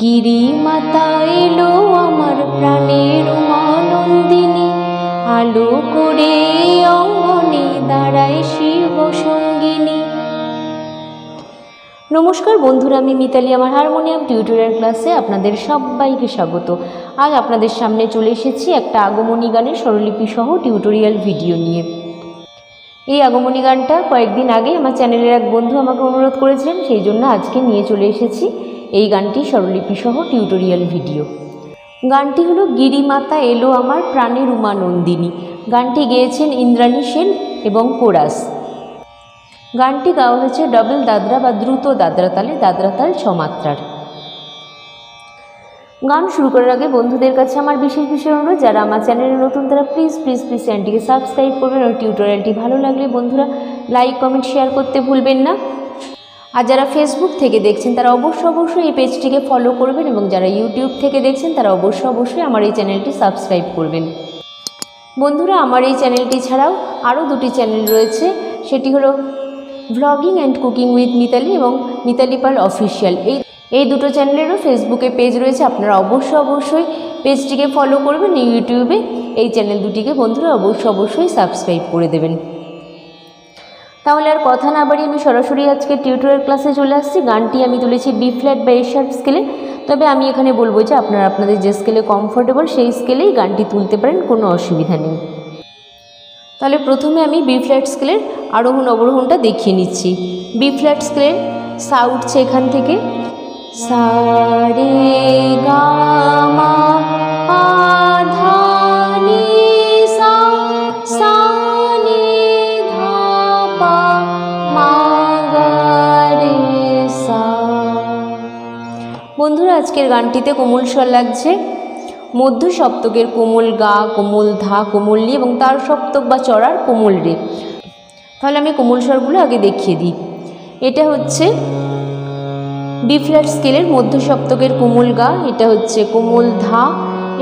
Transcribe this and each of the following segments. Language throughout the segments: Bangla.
গিরি মাতা এলো আমার প্রাণের মানন্দিনী। আলো করে অঙ্গনে দাঁড়ায় শিব সঙ্গিনী। নমস্কার বন্ধুরা, আমি মিতালি। আমার হারমোনিয়াম টিউটোরিয়াল ক্লাসে আপনাদের সবাইকে স্বাগত। আজ আপনাদের সামনে চলে এসেছি একটা আগমনী গানের স্বরলিপি সহ টিউটোরিয়াল ভিডিও নিয়ে। এই আগমনী গানটা কয়েকদিন আগে আমার চ্যানেলের এক বন্ধু আমাকে অনুরোধ করেছিলেন, সেই জন্য আজকে নিয়ে চলে এসেছি এই গানটি স্বরলিপিসহ টিউটোরিয়াল ভিডিও। গানটি হলো গিরিমাতা এলো আমার প্রাণের উমা নন্দিনী। গানটি গেয়েছেন ইন্দ্রাণী সেন এবং কোরাস। গানটি গাওয়া হয়েছে ডবল দাদরা বা দ্রুত দাদরা তালে, দাদরা তাল ছমাত্রার। গান শুরু করার আগে বন্ধুদের কাছে আমার বিশেষ বিশেষ অনুরোধ, যারা আমার চ্যানেলে নতুন তারা প্লিজ প্লিজ প্লিজ চ্যানেলটিকে সাবস্ক্রাইব করবেন আর টিউটোরিয়ালটি ভালো লাগলে বন্ধুরা লাইক কমেন্ট শেয়ার করতে ভুলবেন না। আর যারা ফেসবুক থেকে দেখছেন, তারা অবশ্যই অবশ্যই এই পেজটিকে ফলো করবেন এবং যারা ইউটিউব থেকে দেখছেন, তারা অবশ্যই অবশ্যই আমার এই চ্যানেলটি সাবস্ক্রাইব করবেন। বন্ধুরা, আমার এই চ্যানেলটি ছাড়াও আরও দুটি চ্যানেল রয়েছে। সেটি হলো vlogging and cooking with Mitali এবং মিতালি পাল অফিসিয়াল এই এই দুটো চ্যানেলেরও ফেসবুকে পেজ রয়েছে, আপনারা অবশ্যই অবশ্যই পেজটিকে ফলো করবেন ইউটিউবে এই চ্যানেল দুটিকে বন্ধুরা অবশ্যই অবশ্যই সাবস্ক্রাইব করে দেবেন। তাহলে আর কথা না বাড়িয়ে আমি সরাসরি আজকে টিউটোরিয়াল ক্লাসে চলে আসছি। গানটি আমি তুলেছি বি ফ্ল্যাট বা এ স্কেলে তবে আমি এখানে বলব যে আপনারা আপনাদের যে স্কেলে কমফোর্টেবল সেই স্কেলেই গানটি তুলতে পারেন, কোনো অসুবিধা নেই। তাহলে প্রথমে আমি বি ফ্ল্যাট স্কেলের আরোহণ অবরোহণটা দেখিয়ে নিচ্ছি। বি ফ্ল্যাট স্কেলের সা উঠছে এখান থেকে। সা রে গা মা পা ধা সা। বন্ধুরা, আজকের গানটিতে কোমল স্বর লাগছে। মধ্য সপ্তকের কোমল গা, কোমল ধা, কোমল নি এবং তার সপ্তক বা চড়ার কোমল রে। তাহলে আমি কোমল স্বরগুলো আগে দেখিয়ে দিই। এটা হচ্ছে বি ফ্ল্যাট স্কেলের মধ্য সপ্তকের কোমল গা, এটা হচ্ছে কোমল ধা,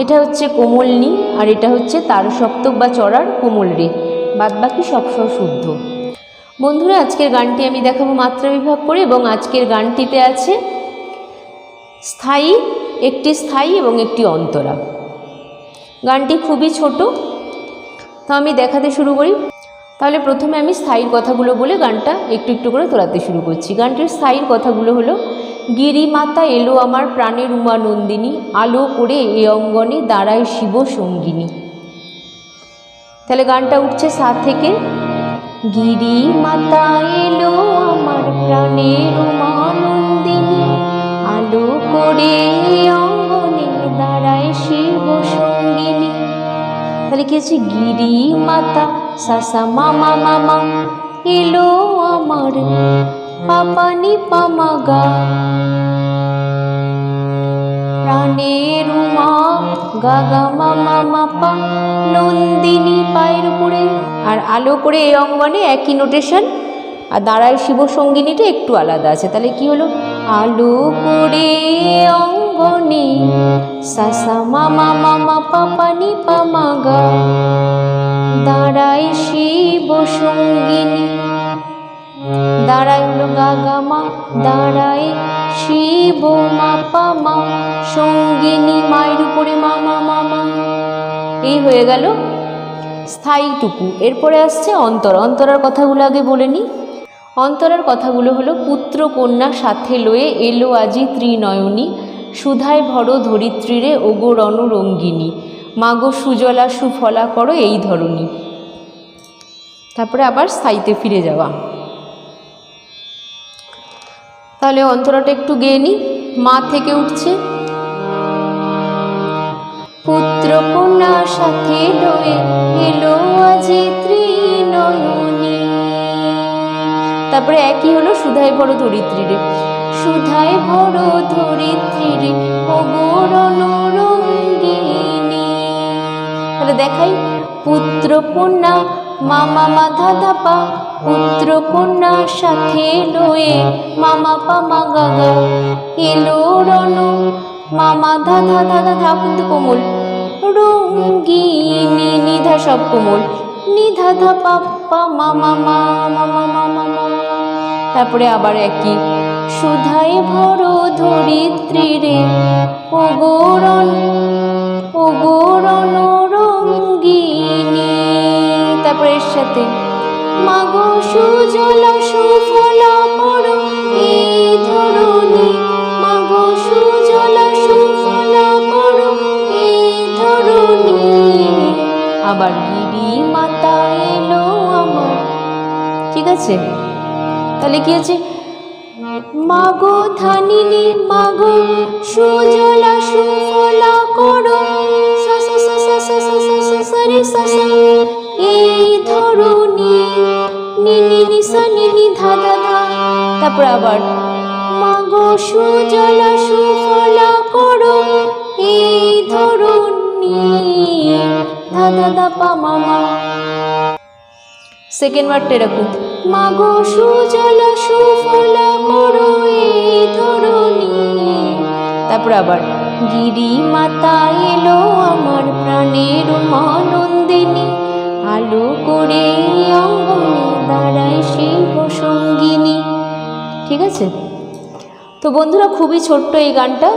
এটা হচ্ছে কোমল নি, আর এটা হচ্ছে তার সপ্তক বা চড়ার কোমল রে। বাদ বাকি সব শুদ্ধ। বন্ধুরা, আজকের গানটি আমি দেখাবো মাত্রা বিভাগ করে এবং আজকের গানটিতে আছে স্থায়ী, একটি স্থায়ী এবং একটি অন্তরা। গানটি খুবই ছোট, তো আমি দেখাতে শুরু করি। তাহলে প্রথমে আমি স্থায়ীর কথাগুলো বলে গানটা একটু একটু করে তোলাতে শুরু করছি। গানটির স্থায়ীর কথাগুলো হলো গিরিমাতা এলো আমার প্রাণের উমা নন্দিনী, আলো করে এ অঙ্গনে দাঁড়ায় শিব সঙ্গিনী। তাহলে গানটা উঠছে সাত থেকে। গিরিমাতা এলো আমার প্রাণের উমা নন্দিনী, আলো করে অঙ্গনে দাঁড়ায় শিব সঙ্গিনী। তাহলে কি গিরি মাতা সাসা মামা মামা, এলো আমার পাপানি পামাগা। প্রাণের উমা, গাগা মামা মাপা, নন্দিনী পায়ের উপরে। আর আলো করে এই অঙ্গনে একই নোটেশন আর দাঁড়ায় শিব সঙ্গিনীটা একটু আলাদা আছে। তাহলে কি হলো? আলো করে অঙ্গনে সাসা মামা মামা পাপানি পামাগা। দাঁড়ায় শিব সঙ্গিনী দাঁড়ায় হলো গাগা মা দাঁড়ায় শিব মা পামা সঙ্গিনী মায়ের উপরে মামা মামা। এই হয়ে গেল স্থায়ীটুকু। এরপরে আসছে অন্তর। অন্তরার কথাগুলো আগে বলে নিই। অন্তরার কথাগুলো হলো, পুত্র কন্যা সাথে লয়ে এলো আজি ত্রিনয়নী, সুধায় ভর ধরিত্রীরে ওগো রণরঙ্গিনী। মাগো সুজলা সুফলা করো এই ধরনী তারপরে আবার স্থায়ীতে ফিরে যাওয়া। তাহলে অন্তরাটা একটু গেয়ে নিই মা থেকে উঠছে। পুত্র কন্যা সাথে এলো আজি তারপরে একই হলো সুধায় ভর ধরিত্রীরে। সুধায় ভর ধরিত্রীরে অগরণ রঙ্গিনী তাহলে দেখাই, পুত্র কন্যা, মামা মাধা ধাপা পুত্র কন্যা সাথে লয়ে মামা পামা গাগা এলো রণ। মামা ধাধা ধাধা ধা কিন্তু কোমল। রঙ্গিনী নিধা সব কোমল। নিধা ধা পাপ্পা মামা মামা মামা মামা তারপরে আবার একই। সুধায় ভর ধরিত্রী রে ওগরণ ওগরণ রঙ্গিনী। তারপরে এর সাথে মাগো সুজল সুফল কর এই ধরণী মাগো সুজল সুফল কর এই ধরণী আবার গিরি মাতা এলো আমার ঠিক আছে তাহলে কি আছে মাগো ধানিনী মাগো সুজলা সুফলা করো সা সা সা সা সা সা ধরুনি নিসা নিনি ধা ধা ধা। তারপর আবার করো, এই ধরুনি ধা ধা ধা পা মামা সেকেন্ড ওয়ার্ডটা এরকম, মাগো সুজল সুফল করো, এই ধরণী তারপর আবার, গিরি মাতা এলো আমার প্রাণের ঠিক আছে তো বন্ধুরা, খুবই ছোট্ট এই গানটা।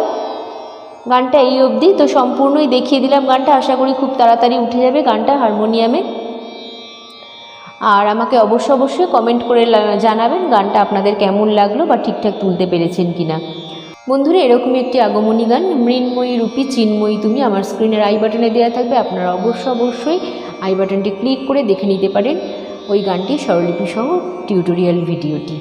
গানটা এই অবধি। তো সম্পূর্ণই দেখিয়ে দিলাম গানটা। আশা করি খুব তাড়াতাড়ি উঠে যাবে গানটা হারমোনিয়ামে। আর আমাকে অবশ্য অবশ্যই কমেন্ট করে জানাবেন গানটা আপনাদের কেমন লাগল বা ঠিকঠাক তুলতে পেরেছেন কিনা। বন্ধুরা, এরকমই একটি আগমনী গান। মৃন্ময়ী রূপী চিন্ময়ী তুমি আমার স্ক্রিনের আই বাটনে দেওয়া থাকবে। আপনারা অবশ্য অবশ্যই আই বাটনটি ক্লিক করে দেখে নিতে পারেন ওই গানটি স্বরলিপি সহ টিউটোরিয়াল ভিডিওটি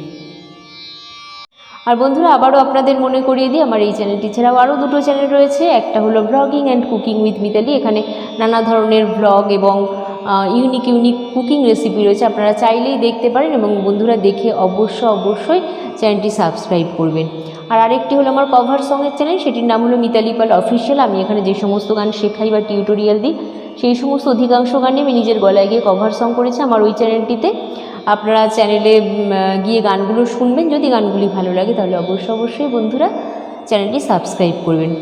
আর বন্ধুরা, আবারও আপনাদের মনে করিয়ে দিই, আমার এই চ্যানেলটি ছাড়াও আরও দুটো চ্যানেল রয়েছে। একটা হলো blogging and cooking with Mitali এখানে নানা ধরনের ব্লগ এবং ইউনিক ইউনিক কুকিং রেসিপি রয়েছে। আপনারা চাইলেই দেখতে পারেন এবং বন্ধুরা দেখে অবশ্য অবশ্যই চ্যানেলটি সাবস্ক্রাইব করবেন। আর আরেকটি হলো আমার কভার সঙের চ্যানেল সেটির নাম হলো মিতালি পাল অফিসিয়াল আমি এখানে যে সমস্ত গান শেখাই বা টিউটোরিয়াল দিই, সেই সমস্ত অধিকাংশ গানে আমি নিজের গলায় গিয়ে কভার সং করেছি আমার ওই চ্যানেলটিতে আপনারা চ্যানেলে গিয়ে গানগুলো শুনবেন। যদি গানগুলি ভালো লাগে, তাহলে অবশ্যই অবশ্যই বন্ধুরা চ্যানেলটি সাবস্ক্রাইব করবেন।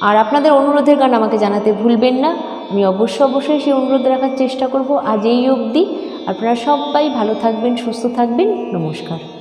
আর আপনাদের অনুরোধের গান আমাকে জানাতে ভুলবেন না। আমি অবশ্যই অবশ্যই সেই অনুরোধ রাখার চেষ্টা করব আজ এই অবধি। আপনারা সবাই ভালো থাকবেন, সুস্থ থাকবেন। নমস্কার।